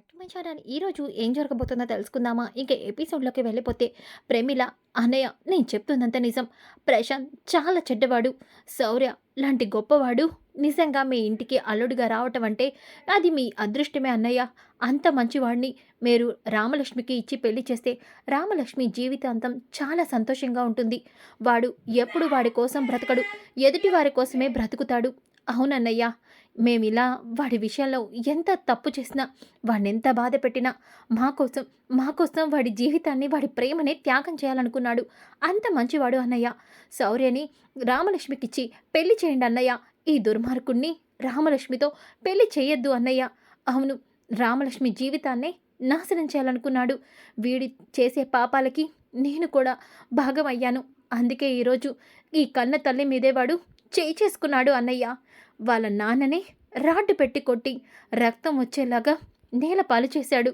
Back to my channel ఈరోజు ఏం జరగబోతుందో తెలుసుకుందామా? ఇంకా ఎపిసోడ్లోకి వెళ్ళిపోతే ప్రేమిల అన్నయ్య నేను చెప్తున్నంత నిజం. ప్రశాంత్ చాలా చెడ్డవాడు. శౌర్య లాంటి గొప్పవాడు. నిజంగా మీ ఇంటికి అల్లుడిగా రావటం అంటే అది మీ అదృష్టమే అన్నయ్య. అంత మంచివాడిని మీరు రామలక్ష్మికి ఇచ్చి పెళ్ళి చేస్తే రామలక్ష్మి జీవితాంతం చాలా సంతోషంగా ఉంటుంది. వాడు ఎప్పుడు వాడి కోసం బ్రతకడు. ఎదుటి వారి కోసమే బ్రతుకుతాడు. అవునన్నయ్య. మేమిలా వాడి విషయంలో ఎంత తప్పు చేసినా వాడిని ఎంత బాధ పెట్టినా మా కోసం మా కోసం వాడి జీవితాన్ని వాడి ప్రేమని త్యాగం చేయాలనుకున్నాడు. అంత మంచివాడు అన్నయ్య. శౌర్యని రామలక్ష్మికిచ్చి పెళ్ళి చేయండి అన్నయ్య. ఈ దుర్మార్గుణ్ణి రామలక్ష్మితో పెళ్ళి చేయొద్దు అన్నయ్య. అవును రామలక్ష్మి జీవితాన్నే నాశనం చేయాలనుకున్నాడు. వీడి చేసే పాపాలకి నేను కూడా భాగమయ్యాను. అందుకే ఈరోజు ఈ కన్న తల్లి మీదే వాడు చేయి చేసుకున్నాడు అన్నయ్య. వాళ్ళ నాన్ననే రాడ్డు పెట్టి కొట్టి రక్తం వచ్చేలాగా నేల పాలు చేశాడు.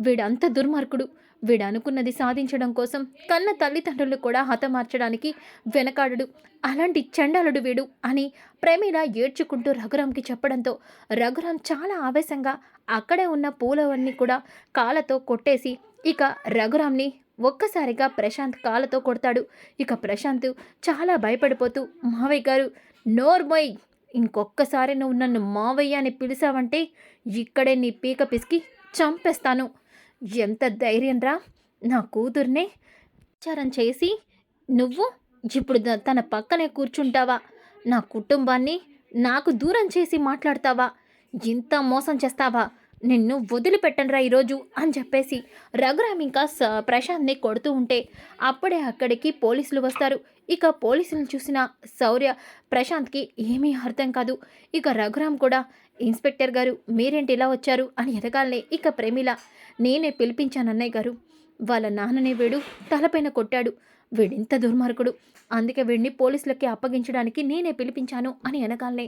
వీడంత దుర్మార్గుడు. వీడు అనుకున్నది సాధించడం కోసం కన్న తల్లిదండ్రులు కూడా హతమార్చడానికి వెనకాడడు. అలాంటి చండాలుడు వీడు అని ప్రేమిల ఏడ్చుకుంటూ రఘురాంకి చెప్పడంతో రఘురాం చాలా ఆవేశంగా అక్కడే ఉన్న పూలవన్నీ కూడా కాళ్ళతో కొట్టేసి ఇక రఘురాంని ఒక్కసారిగా ప్రశాంత్ కాళ్ళతో కొడతాడు. ఇక ప్రశాంత్ చాలా భయపడిపోతూ మావయ్య గారు నోర్మోయ్ ఇంకొక్కసారి నువ్వు నన్ను మావయ్య అని పిలిచావంటే ఇక్కడే నీ పీక పిసికి చంపేస్తాను. ఎంత ధైర్యం రా. నా కూతుర్నే విచారం చేసి నువ్వు ఇప్పుడు తన పక్కనే కూర్చుంటావా? నా కుటుంబాన్ని నాకు దూరం చేసి మాట్లాడతావా? ఇంత మోసం చేస్తావా? నిన్ను వదిలిపెట్టనురా ఈరోజు అని చెప్పేసి రఘురామ్ ఇంకా స ప్రశాంత్ని కొడుతూ ఉంటే అప్పుడే అక్కడికి పోలీసులు వస్తారు. ఇక పోలీసులను చూసిన శౌర్య ప్రశాంత్కి ఏమీ అర్థం కాదు. ఇక రఘురామ్ కూడా ఇన్స్పెక్టర్ గారు మీరేంటి ఇలా వచ్చారు? అని ఎదగాలనే ఇక ప్రేమిల నేనే పిలిపించాను అన్నయ్య గారు. వాళ్ళ నాన్ననే వీడు తలపైన కొట్టాడు. వీడింత దుర్మార్గుడు. అందుకే వీడిని పోలీసులకి అప్పగించడానికి నేనే పిలిపించాను అని అనగాలనే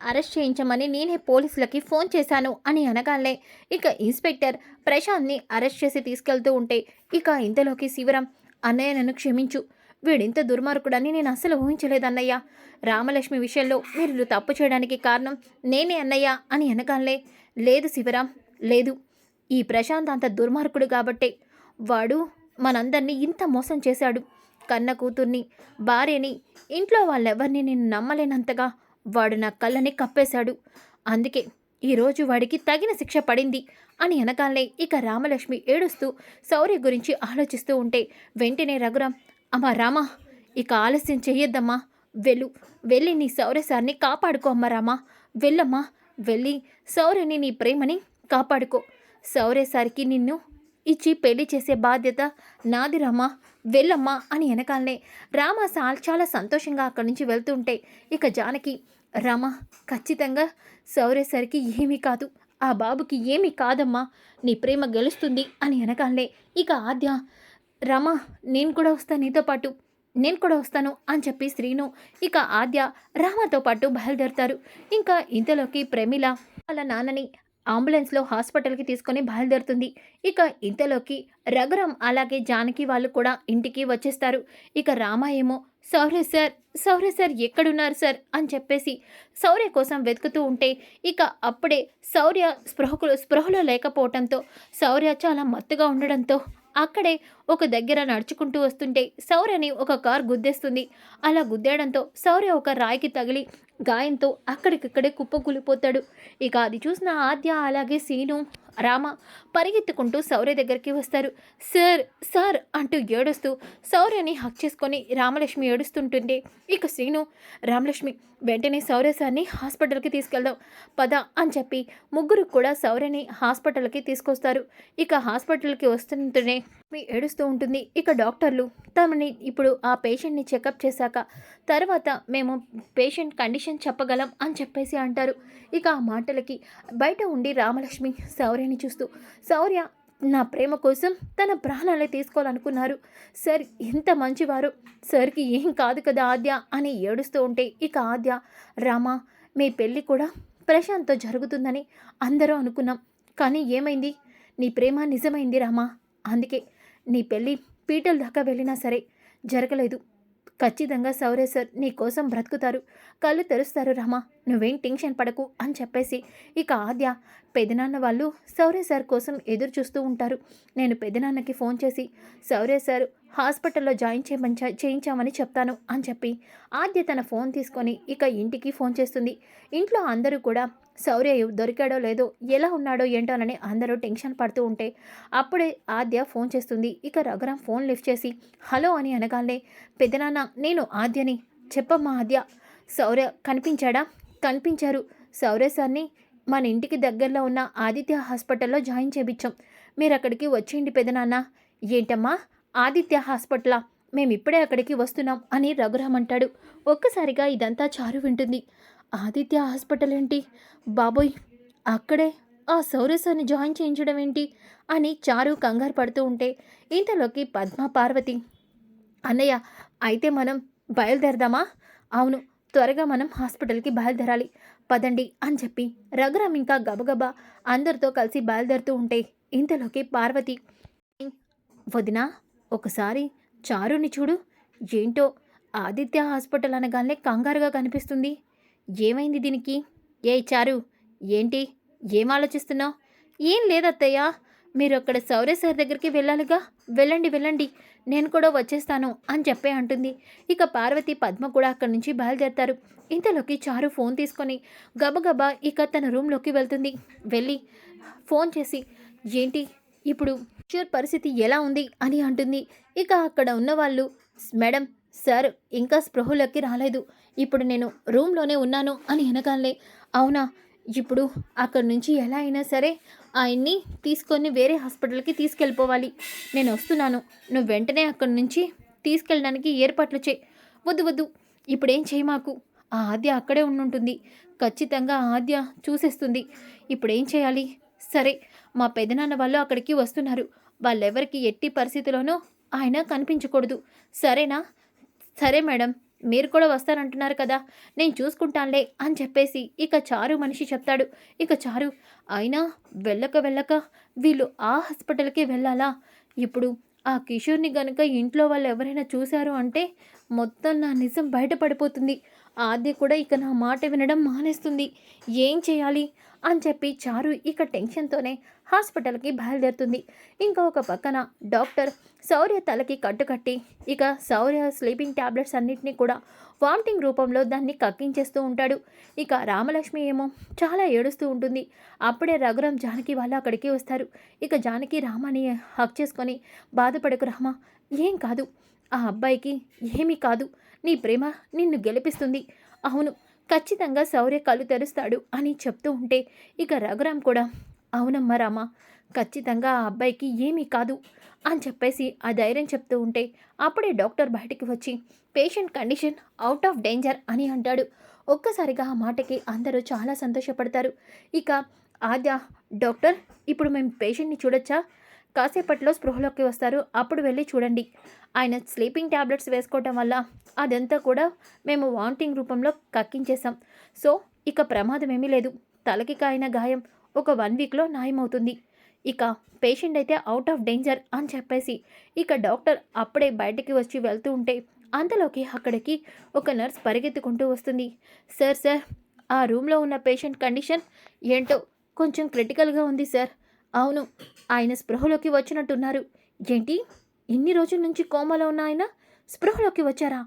అరెస్ట్ చేయించమని నేనే పోలీసులకి ఫోన్ చేశాను అని అనగాలనే ఇక ఇన్స్పెక్టర్ ప్రశాంత్ని అరెస్ట్ చేసి తీసుకెళ్తూ ఉంటే ఇక ఇంతలోకి శివరాం అన్నయ్య నన్ను క్షమించు. వీడింత దుర్మార్గుడని నేను అసలు ఊహించలేదన్నయ్య. రామలక్ష్మి విషయంలో మీరు తప్పు చేయడానికి కారణం నేనే అన్నయ్య అని అనగాలే లేదు శివరాం లేదు. ఈ ప్రశాంత్ అంత దుర్మార్గుడు కాబట్టే వాడు మనందరినీ ఇంత మోసం చేశాడు. కన్న కూతుర్ని భార్యని ఇంట్లో వాళ్ళెవరిని నేను నమ్మలేనంతగా వాడు నా కళ్ళని కప్పేశాడు. అందుకే ఈరోజు వాడికి తగిన శిక్ష పడింది అని అనగానే ఇక రామలక్ష్మి ఏడుస్తూ శౌర్య గురించి ఆలోచిస్తూ ఉంటే వెంటనే రఘురాం అమ్మా రామా ఇక ఆలస్యం చెయ్యొద్దమ్మా. వెళ్ళు వెళ్ళి నీ శౌర్య సార్ని కాపాడుకో అమ్మా రామా. వెళ్ళమ్మా వెళ్ళి శౌర్యని నీ ప్రేమని కాపాడుకో. శౌర్య సార్కి నిన్ను ఇచ్చి పెళ్ళి చేసే బాధ్యత నాది రామా. వెళ్ళమ్మా అని వెనకాలనే రామ సాల్ చాలా సంతోషంగా అక్కడి నుంచి వెళ్తుంటే ఇక జానకి రామ ఖచ్చితంగా శౌర్యసరికి ఏమీ కాదు ఆ బాబుకి ఏమీ కాదమ్మా. నీ ప్రేమ గెలుస్తుంది అని వెనకాలనే ఇక ఆద్య రమా నేను కూడా వస్తాను నీతో పాటు. నేను కూడా వస్తాను అని చెప్పి శ్రీను ఇక ఆద్య రామతో పాటు బయలుదేరుతారు. ఇంకా ఇంతలోకి ప్రమిల వాళ్ళ నాన్నని అంబులెన్స్లో హాస్పిటల్కి తీసుకొని బయలుదేరుతుంది. ఇక ఇంతలోకి రఘురాం అలాగే జానకి వాళ్ళు కూడా ఇంటికి వచ్చేస్తారు. ఇక రామ ఏమో సౌర్య సార్ సౌర్య సార్ ఎక్కడున్నారు సార్? అని చెప్పేసి శౌర్య కోసం వెతుకుతూ ఉంటే ఇక అప్పుడే శౌర్య స్పృహకు స్పృహలో లేకపోవడంతో శౌర్య చాలా మత్తుగా ఉండడంతో అక్కడే ఒక దగ్గర నడుచుకుంటూ వస్తుంటే శౌర్యని ఒక కార్ గుద్దేస్తుంది. అలా గుద్దేయడంతో శౌర్య ఒక రాయికి తగిలి గాయంతో అక్కడికక్కడే కుప్పకూలిపోతాడు. ఇక అది చూసిన ఆద్య అలాగే సీను రామ పరిగెత్తుకుంటూ సౌర్య దగ్గరికి వస్తారు. సార్ సార్ అంటూ ఏడుస్తూ శౌర్యని హక్ చేసుకొని రామలక్ష్మి ఏడుస్తుంటుంటే ఇక శ్రీను రామలక్ష్మి వెంటనే సౌర్య సార్ని హాస్పిటల్కి తీసుకెళ్దాం పద అని చెప్పి ముగ్గురు కూడా శౌర్యని హాస్పిటల్కి తీసుకొస్తారు. ఇక హాస్పిటల్కి వస్తుంటేనే ఏడుస్తూ ఏడుస్తూ ఉంటుంది. ఇక డాక్టర్లు తమని ఇప్పుడు ఆ పేషెంట్ని చెకప్ చేశాక తర్వాత మేము పేషెంట్ కండిషన్ చెప్పగలం అని చెప్పేసి అంటారు. ఇక ఆ మాటలకి బయట ఉండి రామలక్ష్మి శౌర్యని చూస్తూ శౌర్య నా ప్రేమ కోసం తన ప్రాణాలే తీసుకోవాలనుకున్నారు. సార్ ఎంత మంచివారు. సార్కి ఏం కాదు కదా ఆద్య అని ఏడుస్తూ ఉంటే ఇక ఆద్య రామ మీ పెళ్ళి కూడా ప్రశాంత్తో జరుగుతుందని అందరూ అనుకున్నాం. కానీ ఏమైంది? నీ ప్రేమ నిజమైంది రామా. అందుకే నీ పెళ్ళి పీటల దాకా వెళ్ళినా సరే జరగలేదు. ఖచ్చితంగా సౌర్య సార్ నీ కోసం బ్రతుకుతారు. కళ్ళు తెరుస్తారు రామా. నువ్వేం టెన్షన్ పడకు అని చెప్పేసి ఇక ఆద్య పెదనాన్న వాళ్ళు సౌరే సార్ కోసం ఎదురు చూస్తూ ఉంటారు. నేను పెదనాన్నకి ఫోన్ చేసి శౌర్య సార్ హాస్పిటల్లో జాయిన్ చేయమని చేయించామని చెప్తాను అని చెప్పి ఆద్య తన ఫోన్ తీసుకొని ఇక ఇంటికి ఫోన్ చేస్తుంది. ఇంట్లో అందరూ కూడా శౌర్య దొరికాడో లేదో ఎలా ఉన్నాడో ఏంటోనని అందరూ టెన్షన్ పడుతూ ఉంటే అప్పుడే ఆద్య ఫోన్ చేస్తుంది. ఇక రఘురాం ఫోన్ లిఫ్ట్ చేసి హలో అని అనగానే పెదనాన్న నేను ఆద్యని. చెప్పమ్మా ఆద్య. శౌర్య కనిపించాడా? కనిపించారు. శౌర్య సార్ని మన ఇంటికి దగ్గరలో ఉన్న ఆదిత్య హాస్పిటల్లో జాయిన్ చేయించాం మీరు అక్కడికి వచ్చేయండి పెదనాన్న. ఏంటమ్మా? ఆదిత్య హాస్పిటలా? మేము ఇప్పుడే అక్కడికి వస్తున్నాం అని రఘురామ్ అంటాడు. ఒక్కసారిగా ఇదంతా చారు వింటుంది. ఆదిత్య హాస్పిటల్ ఏంటి? బాబోయ్ అక్కడే ఆ సౌరసాన్ని జాయిన్ చేయించడం ఏంటి? అని చారు కంగారు పడుతూ ఉంటే ఇంతలోకి పద్మ పార్వతి అన్నయ్య అయితే మనం బయలుదేరదామా? అవును త్వరగా మనం హాస్పిటల్కి బయలుదేరాలి. పదండి అని చెప్పి రఘురామ్ ఇంకా గబగబా అందరితో కలిసి బయలుదేరుతూ ఉంటే ఇంతలోకి పార్వతి వదినా ఒకసారి చారుని చూడు. ఏంటో ఆదిత్య హాస్పిటల్ అనగానే కంగారుగా కనిపిస్తుంది. ఏమైంది దీనికి? ఏ చారు ఏంటి? ఏం ఆలోచిస్తున్నావు? ఏం లేదత్తయ్య. మీరు అక్కడ సౌరేశ్వర్ సార్ దగ్గరికి వెళ్ళాలిగా? వెళ్ళండి వెళ్ళండి. నేను కూడా వచ్చేస్తాను అని చెప్పే అంటుంది. ఇక పార్వతి పద్మ కూడా అక్కడి నుంచి బయలుదేరతారు. ఇంతలోకి చారు ఫోన్ తీసుకొని గబగబా ఇక తన రూమ్లోకి వెళ్తుంది. వెళ్ళి ఫోన్ చేసి ఏంటి? ఇప్పుడు షూర్ పరిస్థితి ఎలా ఉంది? అని అంటుంది. ఇక అక్కడ ఉన్న వాళ్ళు మేడం సార్ ఇంకా స్పృహలోకి రాలేదు. ఇప్పుడు నేను రూమ్లోనే ఉన్నాను అని అనగానే అవునా? ఇప్పుడు అక్కడి నుంచి ఎలా అయినా సరే ఆయన్ని తీసుకొని వేరే హాస్పిటల్కి తీసుకెళ్ళిపోవాలి. నేను వస్తున్నాను. నువ్వు వెంటనే అక్కడి నుంచి తీసుకెళ్ళడానికి ఏర్పాట్లు చేయి. వద్దు వద్దు. ఇప్పుడేం చేయి మాకు? ఆ ఆద్య అక్కడే ఉండుంటుంది. ఖచ్చితంగా ఆ ఆద్య చూసేస్తుంది. ఇప్పుడేం చేయాలి? సరే మా పెదనాన్న వాళ్ళు అక్కడికి వస్తున్నారు. వాళ్ళెవరికి ఎట్టి పరిస్థితిలోనూ ఆయన కనిపించకూడదు. సరేనా? సరే మేడం. మీరు కూడా వస్తారంటున్నారు కదా నేను చూసుకుంటానులే అని చెప్పేసి ఇక చారు మనిషి చెప్తాడు. ఇక చారు అయినా వెళ్ళక వెళ్ళక వీళ్ళు ఆ హాస్పిటల్కి వెళ్ళాలా? ఇప్పుడు ఆ కిషోర్ని గనుక ఇంట్లో వాళ్ళు ఎవరైనా చూశారు అంటే మొత్తం నా నిజం బయటపడిపోతుంది ఆద్య కూడా ఇక నా మాట వినడం మానేస్తుంది. ఏం చేయాలి? అని చెప్పి చారు ఇక టెన్షన్తోనే హాస్పిటల్కి బయలుదేరుతుంది. ఇంకా ఒక పక్కన డాక్టర్ శౌర్య తలకి కట్టుకట్టి ఇక శౌర్య స్లీపింగ్ ట్యాబ్లెట్స్ అన్నిటినీ కూడా వామిటింగ్ రూపంలో దాన్ని కక్కించేస్తూ ఉంటాడు. ఇక రామలక్ష్మి ఏమో చాలా ఏడుస్తూ ఉంటుంది. అప్పుడే రఘురాం జానకి వాళ్ళు అక్కడికి వస్తారు. ఇక జానకి రామాని హక్ చేసుకొని బాధపడకు రామా ఏం కాదు. ఆ అబ్బాయికి ఏమీ కాదు. నీ ప్రేమ నిన్ను గెలిపిస్తుంది. అవును ఖచ్చితంగా శౌర్య కళ్ళు తెరుస్తాడు అని చెప్తూ ఉంటే ఇక రఘురాం కూడా అవునమ్మా రామా ఖచ్చితంగా ఆ అబ్బాయికి ఏమీ కాదు అని చెప్పేసి ఆ ధైర్యం చెప్తూ ఉంటే అప్పుడే డాక్టర్ బయటికి వచ్చి patient condition out of danger అని అంటాడు. ఒక్కసారిగా ఆ మాటకి అందరూ చాలా సంతోషపడతారు. ఇక ఆద్య డాక్టర్ ఇప్పుడు మేము పేషెంట్ని చూడొచ్చా? కాసేపట్లో స్పృహలోకి వస్తారు. అప్పుడు వెళ్ళి చూడండి. ఆయన స్లీపింగ్ ట్యాబ్లెట్స్ వేసుకోవటం వల్ల అదంతా కూడా మేము వాంటింగ్ రూపంలో కక్కించేసాం సో ఇక ప్రమాదం ఏమీ లేదు. తలకి కాయిన గాయం ఒక వన్ వీక్లో నయమవుతుంది. ఇక పేషెంట్ అయితే అవుట్ ఆఫ్ డేంజర్ అని చెప్పేసి ఇక డాక్టర్ అప్పుడే బయటికి వచ్చి వెళ్తూ ఉంటే అంతలోకి అక్కడికి ఒక నర్స్ పరిగెత్తుకుంటూ వస్తుంది. సార్ సార్ ఆ రూమ్లో ఉన్న పేషెంట్ కండిషన్ ఏంటో కొంచెం క్రిటికల్గా ఉంది సార్. అవును ఆయన స్పృహలోకి వచ్చినట్టున్నారు. ఏంటి? ఎన్ని రోజుల నుంచి కోమలో ఉన్న ఆయన? స్పృహలోకి వచ్చారా?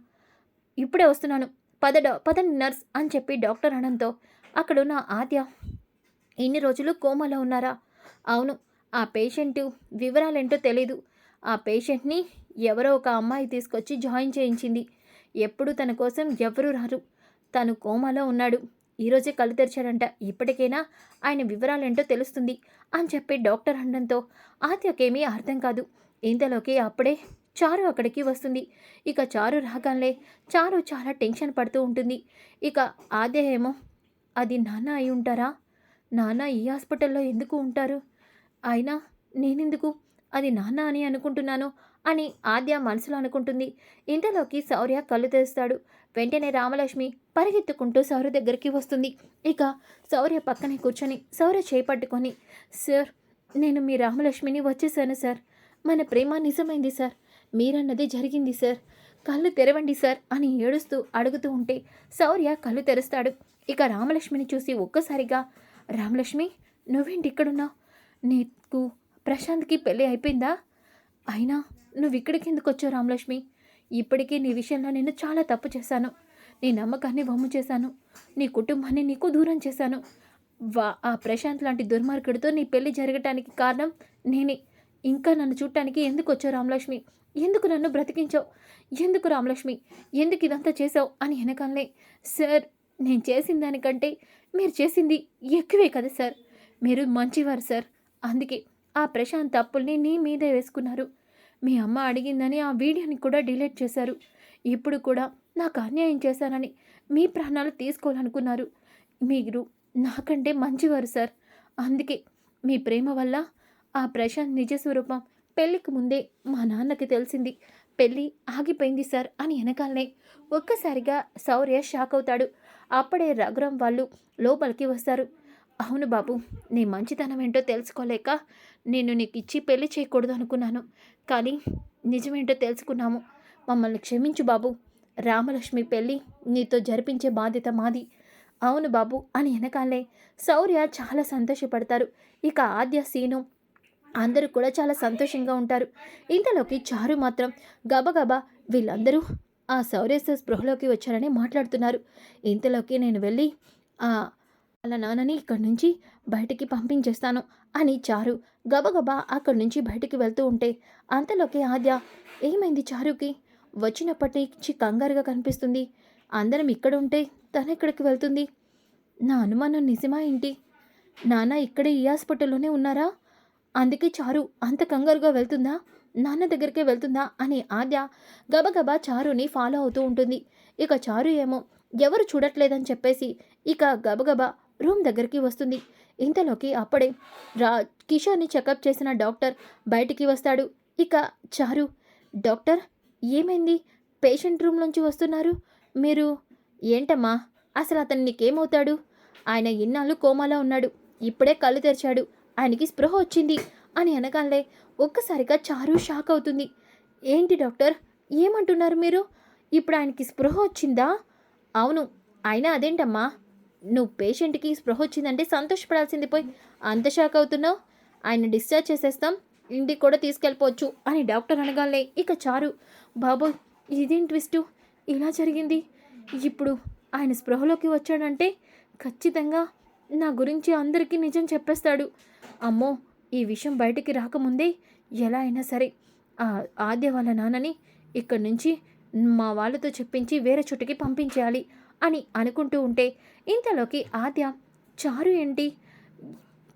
ఇప్పుడే వస్తున్నాను. పద పదండి నర్స్ అని చెప్పి డాక్టర్ అనడంతో అక్కడున్న ఆద్య ఎన్ని రోజులు కోమలో ఉన్నారా? అవును ఆ పేషెంట్ వివరాలేంటో తెలీదు. ఆ పేషెంట్ని ఎవరో ఒక అమ్మాయి తీసుకొచ్చి జాయిన్ చేయించింది. ఎప్పుడు తన కోసం ఎవరూ రారు. తను కోమాలో ఉన్నాడు. ఈరోజే కళ్ళు తెరిచాడంట. ఇప్పటికైనా ఆయన వివరాలేంటో తెలుస్తుంది అని చెప్పి డాక్టర్ అనడంతో ఆద్యకేమీ అర్థం కాదు. ఇంతలోకి అప్పుడే చారు అక్కడికి వస్తుంది. ఇక చారు రాగానే చారు చాలా టెన్షన్ పడుతూ ఉంటుంది. ఇక ఆదే ఏమో అది నాన్న అయి ఉంటారా? నాన్న ఈ హాస్పిటల్లో ఎందుకు ఉంటారు? అయినా నేనెందుకు? అది నాన్న అని అనుకుంటున్నాను అని ఆద్య మనసులో అనుకుంటుంది. ఇంతలోకి శౌర్య కళ్ళు తెరుస్తాడు. వెంటనే రామలక్ష్మి పరిగెత్తుకుంటూ శౌర్య దగ్గరికి వస్తుంది. ఇక శౌర్య పక్కనే కూర్చొని శౌర్య చేపట్టుకొని సార్ నేను మీ రామలక్ష్మిని వచ్చేసాను సార్. మన ప్రేమ నిజమైంది సార్. మీరన్నది జరిగింది సార్. కళ్ళు తెరవండి సార్ అని ఏడుస్తూ అడుగుతూ ఉంటే శౌర్య కళ్ళు తెరుస్తాడు. ఇక రామలక్ష్మిని చూసి ఒక్కసారిగా రామలక్ష్మి నువ్వేంటి ఇక్కడున్నావు? నీకు ప్రశాంత్కి పెళ్ళి అయిపోయిందా? అయినా నువ్వు ఇక్కడికి ఎందుకు వచ్చావు రామలక్ష్మి? ఇప్పటికీ నీ విషయంలో నేను చాలా తప్పు చేశాను. నీ నమ్మకాన్ని వమ్ము చేశాను. నీ కుటుంబాన్ని నీకు దూరం చేశాను. వా ఆ ప్రశాంత్ లాంటి దుర్మార్గుడితో నీ పెళ్ళి జరగటానికి కారణం నేనే. ఇంకా నన్ను చూడటానికి ఎందుకు వచ్చావు రామలక్ష్మి? ఎందుకు నన్ను బ్రతికించావు? ఎందుకు రామలక్ష్మి? ఎందుకు ఇదంతా చేసావు అని వెనకాలనే సార్ నేను చేసిన దానికంటే మీరు చేసింది ఎక్కువే కదా సార్. మీరు మంచివారు సార్. అందుకే ఆ ప్రశాంత్ తప్పుల్ని నీ మీదే వేసుకున్నారు. మీ అమ్మ అడిగిందని ఆ వీడియోని కూడా డిలీట్ చేశారు. ఇప్పుడు కూడా నాకు అన్యాయం చేశానని మీ ప్రాణాలు తీసుకోవాలనుకున్నారు. మీరు నాకంటే మంచివారు సార్. అందుకే మీ ప్రేమ వల్ల ఆ ప్రశాంత్ నిజ స్వరూపం. పెళ్ళికి ముందే మా నాన్నకి తెలిసింది. పెళ్ళి ఆగిపోయింది సార్ అని వెనకాలనే ఒక్కసారిగా శౌర్య షాక్ అవుతాడు. అప్పుడే రఘురాం వాళ్ళు లోపలికి వస్తారు. అవును బాబు నీ మంచితనం ఏంటో తెలుసుకోలేక నేను నీకు ఇచ్చి పెళ్ళి చేయకూడదు అనుకున్నాను. కానీ నిజమేంటో తెలుసుకున్నాము. మమ్మల్ని క్షమించు బాబు. రామలక్ష్మి పెళ్ళి నీతో జరిపించే బాధ్యత మాది. అవును బాబు అని వెనకాలే శౌర్య చాలా సంతోషపడతారు. ఇక ఆద్య సీను అందరూ కూడా చాలా సంతోషంగా ఉంటారు. ఇంతలోకి చారు మాత్రం గబగబా వీళ్ళందరూ ఆ శౌర్య స్పృహలోకి వచ్చారని మాట్లాడుతున్నారు. ఇంతలోకి నేను వెళ్ళి ఆ వాళ్ళ నాన్నని ఇక్కడి నుంచి బయటికి పంపించేస్తాను అని చారు గబగబా అక్కడి నుంచి బయటికి వెళ్తూ ఉంటే అంతలోకి ఆద్య ఏమైంది చారుకి? వచ్చినప్పటి నుంచి కంగారుగా కనిపిస్తుంది. అందరం ఇక్కడ ఉంటే తను ఎక్కడికి వెళ్తుంది? నా అనుమానం నిజమా ఏంటి? నాన్న ఇక్కడే ఈ హాస్పిటల్లోనే ఉన్నారా? అందుకే చారు అంత కంగారుగా వెళ్తుందా? నాన్న దగ్గరికే వెళ్తుందా? అని ఆద్య గబగబా చారుని ఫాలో అవుతూ ఉంటుంది. ఇక చారు ఏమో ఎవరు చూడట్లేదని చెప్పేసి ఇక గబగబా రూమ్ దగ్గరికి వస్తుంది. ఇంతలోకి అప్పుడే రా కిషోర్ని చెకప్ చేసిన డాక్టర్ బయటికి వస్తాడు. ఇక చారు డాక్టర్ ఏమైంది? పేషెంట్ రూమ్ నుంచి వస్తున్నారు? మీరు ఏంటమ్మా? అసలు అతను నీకేమవుతాడు? ఆయన ఇన్నాళ్ళు కోమాలో ఉన్నాడు. ఇప్పుడే కళ్ళు తెరిచాడు. ఆయనకి స్పృహ వచ్చింది అని అనగానే ఒక్కసారిగా చారు షాక్ అవుతుంది. ఏంటి డాక్టర్? ఏమంటున్నారు మీరు? ఇప్పుడు ఆయనకి స్పృహ వచ్చిందా? అవును. అయినా అదేంటమ్మా? నువ్వు పేషెంట్కి స్పృహ వచ్చిందంటే సంతోషపడాల్సింది పోయి అంత షాక్ అవుతున్నావు? ఆయన డిశ్చార్జ్ చేసేస్తాం ఇంటికి కూడా తీసుకెళ్ళిపోవచ్చు అని డాక్టర్ అనగానే ఇక చారు బాబోయ్ ఇదేం ట్విస్టు? ఇలా జరిగింది. ఇప్పుడు ఆయన స్పృహలోకి వచ్చాడంటే ఖచ్చితంగా నా గురించి అందరికీ నిజం చెప్పేస్తాడు. అమ్మో ఈ విషయం బయటికి రాకముందే ఎలా అయినా సరే ఆ ఆద్య వాళ్ళ నాన్నని ఇక్కడి నుంచి మా వాళ్ళతో చెప్పించి వేరే చుట్టుకి పంపించేయాలి అని అనుకుంటూ ఉంటే ఇంతలోకి ఆద్య చారు ఏంటి?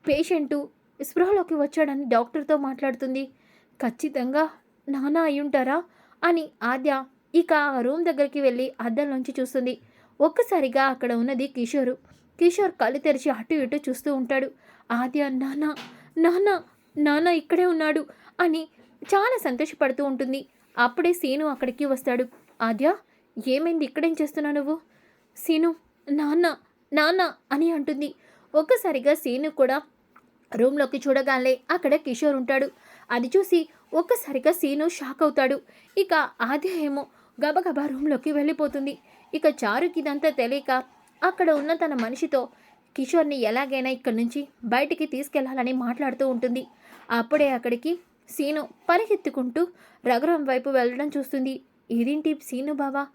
పేషెంటు స్పృహలోకి వచ్చాడని డాక్టర్తో మాట్లాడుతుంది. ఖచ్చితంగా నాన్న అయ్యుంటారా? అని ఆద్య ఇక ఆ రూమ్ దగ్గరికి వెళ్ళి అద్దంలోంచి చూస్తుంది. ఒక్కసారిగా అక్కడ ఉన్నది కిషోరు. కిషోర్ కళ్ళు తెరిచి అటు ఇటు చూస్తూ ఉంటాడు. ఆద్య నాన్న నాన్న నాన్న ఇక్కడే ఉన్నాడు అని చాలా సంతోషపడుతూ ఉంటుంది. అప్పుడే సీను అక్కడికి వస్తాడు. ఆద్య ఏమైంది? ఇక్కడేం చేస్తున్నావు నువ్వు? సీను నాన్న నాన్న అని అంటుంది. ఒక్కసారిగా సీను కూడా రూమ్లోకి చూడగానే అక్కడ కిషోర్ ఉంటాడు. అది చూసి ఒక్కసారిగా సీను షాక్ అవుతాడు. ఇక ఆద్య ఏమో గబగబా రూమ్లోకి వెళ్ళిపోతుంది. ఇక చారుకి ఇదంతా తెలియక అక్కడ ఉన్న తన మనిషితో కిషోర్ని ఎలాగైనా ఇక్కడి నుంచి బయటికి తీసుకెళ్ళాలని మాట్లాడుతూ ఉంటుంది. అప్పుడే అక్కడికి సీను పరిగెత్తుకుంటూ రఘురాం వైపు వెళ్ళడం చూస్తుంది. ఇదేంటి సీను బావా?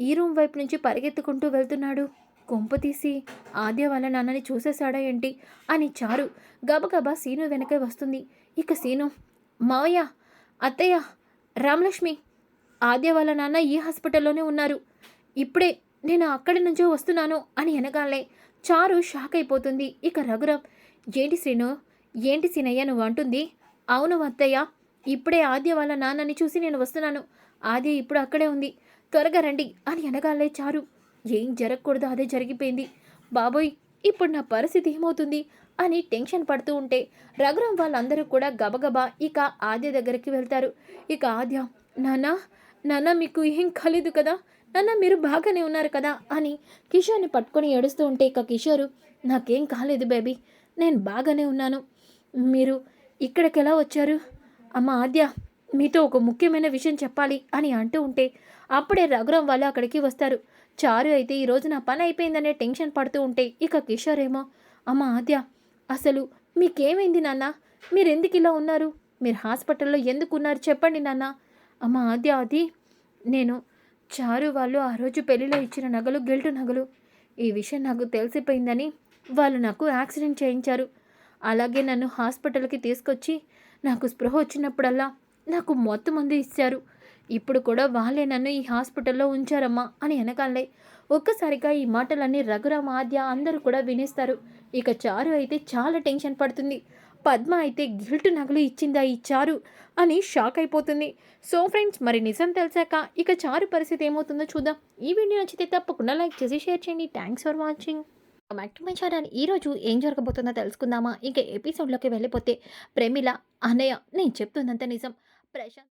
ఈ రూమ్ వైపు నుంచి పరిగెత్తుకుంటూ వెళ్తున్నాడు. కొంప తీసి ఆద్య వాళ్ళ నాన్నని చూసేశాడా ఏంటి? అని చారు. గబగబా సీను వెనకే వస్తుంది. ఇక సీను మావయ్య అత్తయ్య రామలక్ష్మి ఆద్య వాళ్ళ నాన్న ఈ హాస్పిటల్లోనే ఉన్నారు. ఇప్పుడే నేను అక్కడి నుంచో వస్తున్నాను అని అనగానే చారు షాక్ అయిపోతుంది. ఇక రఘురాం ఏంటి శ్రీను? ఏంటి సీనయ్య? నువ్వు అంటుంది అవును అత్తయ్య ఇప్పుడే ఆద్య వాళ్ళ నాన్నని చూసి నేను వస్తున్నాను. ఆద్య ఇప్పుడు అక్కడే ఉంది. త్వరగా రండి అని అనగాలే చారు. ఏం జరగకూడదు అదే జరిగిపోయింది. బాబోయ్ ఇప్పుడు నా పరిస్థితి ఏమవుతుంది? అని టెన్షన్ పడుతూ ఉంటే రఘురాం వాళ్ళందరూ కూడా గబగబా ఇక ఆద్య దగ్గరికి వెళ్తారు. ఇక ఆద్య నాన్న నాన్న మీకు ఏం కాలేదు కదా? నాన్న మీరు బాగానే ఉన్నారు కదా అని కిషోర్ని పట్టుకొని ఏడుస్తూ ఉంటే ఇక కిషోరు నాకేం కాలేదు బేబీ నేను బాగానే ఉన్నాను. మీరు ఇక్కడికి ఎలా వచ్చారు? అమ్మ ఆద్య మీతో ఒక ముఖ్యమైన విషయం చెప్పాలి అని అంటూ ఉంటే అప్పుడే రఘురాం వాళ్ళు అక్కడికి వస్తారు. చారు అయితే ఈరోజు నా పని అయిపోయిందనే టెన్షన్ పడుతూ ఉంటే ఇక కిషోర్ ఏమో అమ్మ ఆద్య అసలు మీకేమైంది నాన్న? మీరు ఎందుకు ఇలా ఉన్నారు? మీరు హాస్పిటల్లో ఎందుకు ఉన్నారు? చెప్పండి నాన్న. అమ్మ ఆద్య అది నేను చారు వాళ్ళు ఆ రోజు పెళ్ళిలో ఇచ్చిన నగలు గిల్టు నగలు. ఈ విషయం నాకు తెలిసిపోయిందని వాళ్ళు నాకు యాక్సిడెంట్ చేయించారు. అలాగే నన్ను హాస్పిటల్కి తీసుకొచ్చి నాకు స్పృహ వచ్చినప్పుడల్లా నాకు మొత్తం మందు ఇచ్చారు. ఇప్పుడు కూడా వాళ్ళే నన్ను ఈ హాస్పిటల్లో ఉంచారమ్మా అని వెనకాలే ఒక్కసారిగా ఈ మాటలన్నీ రఘురామ ఆద్య అందరూ కూడా వినేస్తారు. ఇక చారు అయితే చాలా టెన్షన్ పడుతుంది. పద్మ అయితే గిల్ట్ నగలు ఇచ్చిందా ఈ చారు? అని షాక్ అయిపోతుంది. సో ఫ్రెండ్స్ మరి నిజం తెలిసాక ఇక చారు పరిస్థితి ఏమవుతుందో చూద్దాం. ఈ వీడియో నచ్చితే తప్పకుండా లైక్ చేసి షేర్ చేయండి. Thanks for watching. Back to my channel. ఈరోజు ఏం జరగబోతుందో తెలుసుకుందామా? ఇక ఎపిసోడ్లోకి వెళ్ళిపోతే ప్రేమిల అన్నయ్య నేను చెప్తుందంత నిజం. ప్రశాంత్